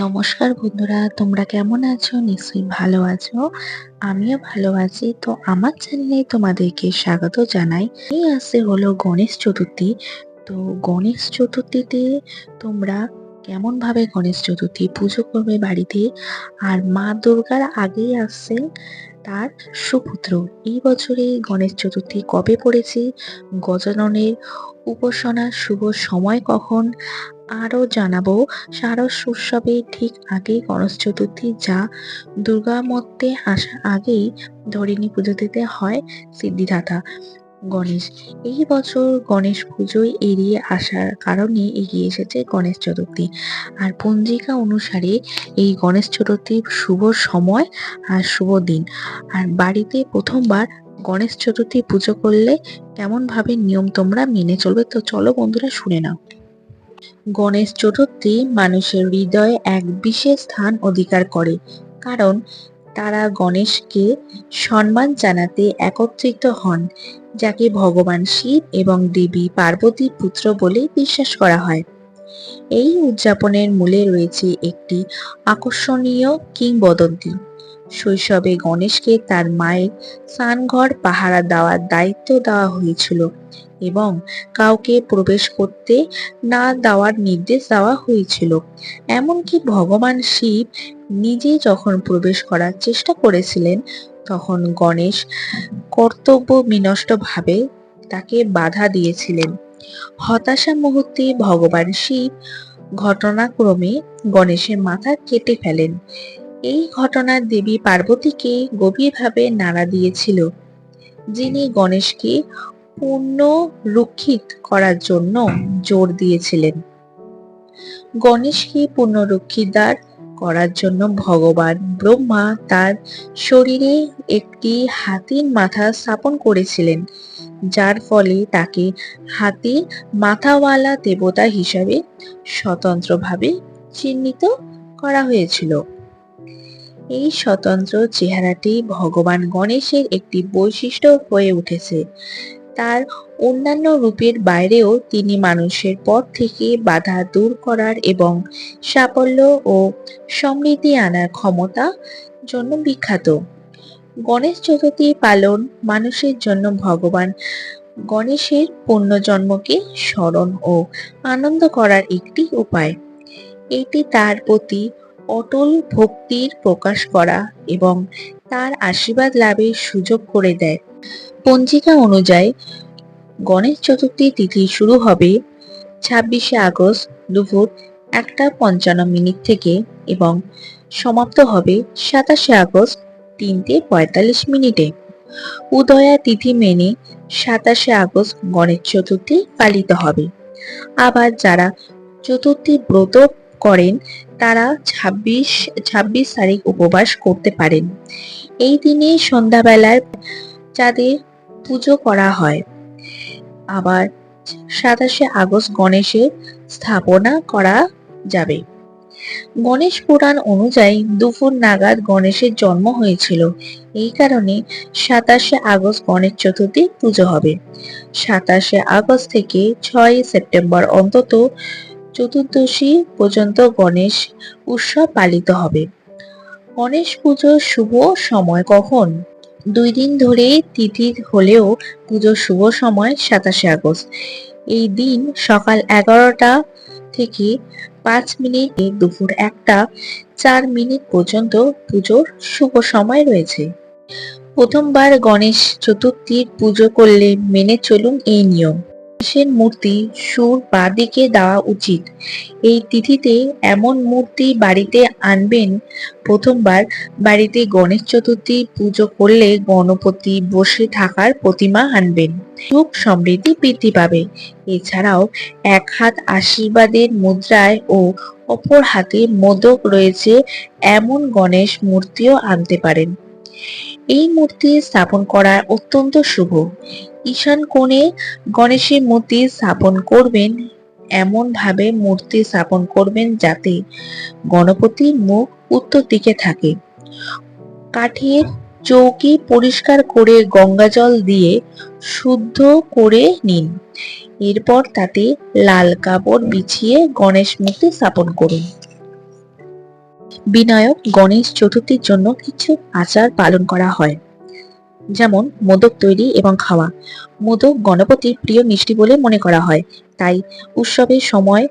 নমস্কার বন্ধুরা, তোমরা কেমন আছো? নিশ্চয়ই ভালো আছো। আমিও ভালো আছি। তো আমার চ্যানেলে তোমাদেরকে স্বাগত জানাই। এই আসছে হলো গণেশ চতুর্থী। তো গণেশ চতুর্থীতে তোমরা কেমন ভাবে গণেশ চতুর্থী পুজো করবে বাড়িতে? আর মা দুর্গার আগেই আসছেন তার সুপুত্র। এই বছরে গণেশ চতুর্থী কবে পড়েছে? গজাননের উপাসনা শুভ সময় কখন? আরও জানাব শারদ উৎসবের ঠিক আগেই গণেশ চতুর্থী যা দুর্গা মধ্যে আসার আগেই ধরিণী দিতে হয় সিদ্ধিদাতা গণেশ। এই বছর গণেশ পুজোয় এড়িয়ে আসার কারণে এগিয়ে এসেছে গণেশ চতুর্থী। আর পঞ্জিকা অনুসারে এই গণেশ চতুর্থীর শুভ সময় আর শুভ দিন। আর বাড়িতে প্রথমবার গণেশ চতুর্থী পুজো করলে কেমনভাবে নিয়ম তোমরা মেনে চলবে, তো চলো বন্ধুরা শুনে নাও। গণেশ চতুর্থী মানুষের হৃদয়ে এক বিশেষ স্থান অধিকার করে, কারণ তারা গণেশকে সম্মান জানাতে একত্রিত হন, যাকে ভগবান শিব এবং দেবী পার্বতীর পুত্র বলে বিশ্বাস করা হয়। এই উদযাপনের মূলে রয়েছে একটি আকর্ষণীয় কিংবদন্তি। শৈশবে গণেশকে তার মায়ের স্নানঘর পাহারা দেওয়ার দায়িত্ব দেওয়া হয়েছিল এবং কাউকে প্রবেশ করতে না দেওয়ার নির্দেশ দেওয়া হয়েছিল। এমনকি ভগবান শিব নিজে যখন প্রবেশ করার চেষ্টা করেছিলেন, তখন গণেশ কর্তব্য বিনষ্টভাবে তাকে বাধা দিয়েছিলেন। হতাশা মুহূর্তে ভগবান শিব ঘটনাক্রমে গণেশের মাথা কেটে ফেলেন। এই ঘটনা দেবী পার্বতীকে গভীরভাবে নাড়া দিয়েছিল, যিনি গণেশকে পুনরুক্ষিত করার জন্য জোর দিয়েছিলেন। গণেশকে পুনরুক্ষিতার করার জন্য ভগবান ব্রহ্মা তার শরীরে একটি হাতির মাথা স্থাপন করেছিলেন, যার ফলে তাকে হাতির মাথাওয়ালা দেবতা হিসাবে স্বতন্ত্রভাবে চিহ্নিত করা হয়েছিল। এই স্বতন্ত্র চেহারাটি ভগবান গণেশের একটি বৈশিষ্ট্য হয়ে উঠেছে। তার অন্যান্য রূপের বাইরেও তিনি মানুষের পথ থেকে বাধা দূর করার এবং সাফল্য ও সমৃদ্ধি আনার ক্ষমতা জন্য বিখ্যাত। গণেশ চতুর্থী পালন মানুষের জন্য ভগবান গণেশের পুণ্যজন্মকে স্মরণ ও আনন্দ করার একটি উপায়। এটি তার প্রতি অটল ভক্তির প্রকাশ করা এবং তার আশীর্বাদ লাভের সুযোগ করে দেয়। পঞ্জিকা অনুযায়ী গণেশ চতুর্থী তিথি শুরু হবে ছাব্বিশে আগস্ট দুপুর একটা পঞ্চান্ন মিনিট থেকে এবং সমাপ্ত হবে সাতাশে আগস্ট তিনটে পঁয়তাল্লিশ মিনিটে। উদয়া তিথি মেনে সাতাশে আগস্ট গণেশ চতুর্থী পালিত হবে। আবার যারা চতুর্থী ব্রত করেন তারা ছাব্বিশ ছাব্বিশ তারিখ উপবাস করতে পারেন। এই দিনে সন্ধ্যাবেলায় যাদের পুজো করা হয়। আবার সাতাশে আগস্ট গণেশের স্থাপনা করা যাবে। গণেশ পুরাণ অনুযায়ী দুপুর নাগাদ গণেশের জন্ম হয়েছিল। এই কারণে সাতাশে আগস্ট গণেশ চতুর্থী পুজো হবে। সাতাশে আগস্ট থেকে ছয় সেপ্টেম্বর অন্তত চতুর্দশী পর্যন্ত গণেশ উৎসব পালিত হবে। গণেশ পুজোর শুভ সময় কখন? দুই দিন ধরে তিথি হলেও পুজোর শুভ সময় সাতাশে আগস্ট। এই দিন সকাল এগারোটা থেকে পাঁচ মিনিট দুপুর একটা, চার মিনিট পর্যন্ত পুজোর শুভ সময় রয়েছে। প্রথমবার গণেশ চতুর্থীর পুজো করলে মেনে চলুন এই নিয়ম। গণেশের মূর্তি সুর বা দিকে দেওয়া উচিত। এই তিথিতে এমন মূর্তি বাড়িতে আনবেন, প্রথমবার বাড়িতে গণেশ চতুর্থী পুজো করলে গণপতি বসে থাকার প্রতিমা আনবেন। সুখ সমৃদ্ধি বৃদ্ধি পাবে। এছাড়াও এক হাত আশীর্বাদের মুদ্রায় ও অপর হাতে মোদক রয়েছে এমন গণেশ মূর্তিও আনতে পারেন। এই মূর্তি স্থাপন করা অত্যন্ত শুভ। ঈশান কোণে গণেশের মূর্তি স্থাপন করবেন এমন ভাবে মূর্তি স্থাপন করবেন যাতে গণপতির মুখ উত্তর দিকে থাকে। কাঠের চৌকি পরিষ্কার করে গঙ্গা জল দিয়ে শুদ্ধ করে নিন। এরপর তাতে লাল কাপড় বিছিয়ে গণেশ মূর্তি স্থাপন করুন। বিনায়ক গণেশ চতুর্থীর জন্য কিছু আচার পালন করা হয়। যেমন মোদক তৈরি এবং খাওয়া। মোদক গণপতির প্রিয় মিষ্টি বলে মনে করা হয়। তাই উৎসবের সময়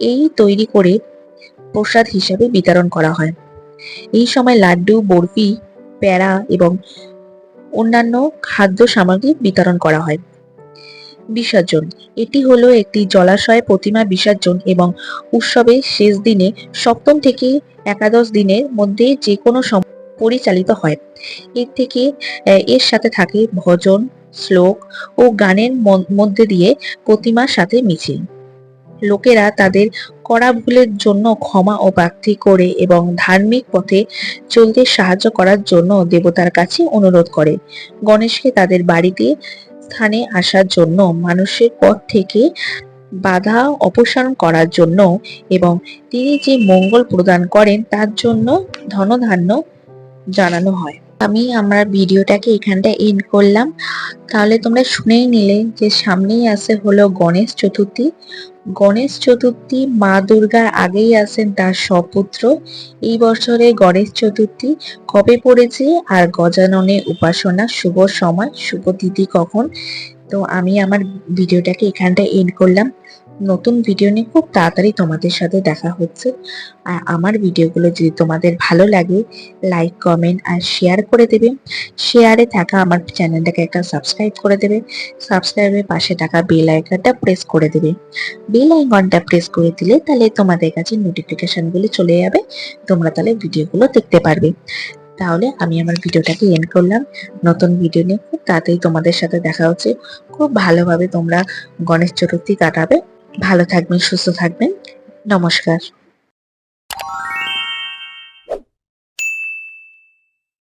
এই তৈরি করে প্রসাদ হিসাবে বিতরণ করা হয়। এই সময় লাড্ডু, বরফি প্যাড়া এবং অন্যান্য খাদ্য সামগ্রী বিতরণ করা হয়। বিসর্জন। এটি হলো একটি জলাশয় প্রতিমা বিসর্জন এবং উৎসবের শেষ দিনে সপ্তম থেকে একাদশ দিনের মধ্যে যে কোনো পরিচালিত হয়। এর থেকে এর সাথে থাকে ভজন, শ্লোক ও গানের মধ্যে দিয়ে প্রতিমার সাথে মিছিল। লোকেরা তাদের করা ভুলের জন্য ক্ষমা ও প্রার্থী করে এবং ধার্মিক পথে চলতে সাহায্য করার জন্য দেবতার কাছে অনুরোধ করে। গণেশকে তাদের বাড়িতে স্থানে আসার জন্য, মানুষের পথ থেকে বাধা অপসারণ করার জন্য এবং তিনি যে মঙ্গল প্রদান করেন তার জন্য ধনধান্য জানানো হয়। আমি আমার ভিডিওটাকে এখানটা এন্ড করলাম। তাহলে তোমরা শুনেই নিলে যে সামনেই আছে হলো গণেশ চতুর্থী। গণেশ চতুর্থী, মা দুর্গার আগেই আছেন তার সপুত্র। এই বছরে গণেশ চতুর্থী কবে পড়েছে আর গজাননে উপাসনা শুভ সময়, শুভ তিথি কখন? তো আমি আমার ভিডিওটাকে এখানটা এন্ড করলাম। নতুন ভিডিও নিয়ে খুব তাড়াতাড়ি তোমাদের সাথে দেখা হচ্ছে। আর আমার ভিডিওগুলো যদি তোমাদের ভালো লাগে লাইক কমেন্ট আর শেয়ার করে দেবে। শেয়ারে থাকা আমার চ্যানেলটাকে একটা সাবস্ক্রাইব করে দেবে। সাবস্ক্রাইবের পাশে থাকা বেল আইকনটা প্রেস করে দেবে। বেল আইকনটা প্রেস করে দিলে তাহলে তোমাদের কাছে নোটিফিকেশনগুলো চলে যাবে। তোমরা তাহলে ভিডিওগুলো দেখতে পারবে। তাহলে আমি আমার ভিডিওটাকে এন্ড করলাম। নতুন ভিডিও নিয়ে খুব তাড়াতাড়ি তোমাদের সাথে দেখা হচ্ছে। খুব ভালোভাবে তোমরা গণেশ চতুর্থী কাটাবে। ভালো থাকবেন, সুস্থ থাকবেন। নমস্কার।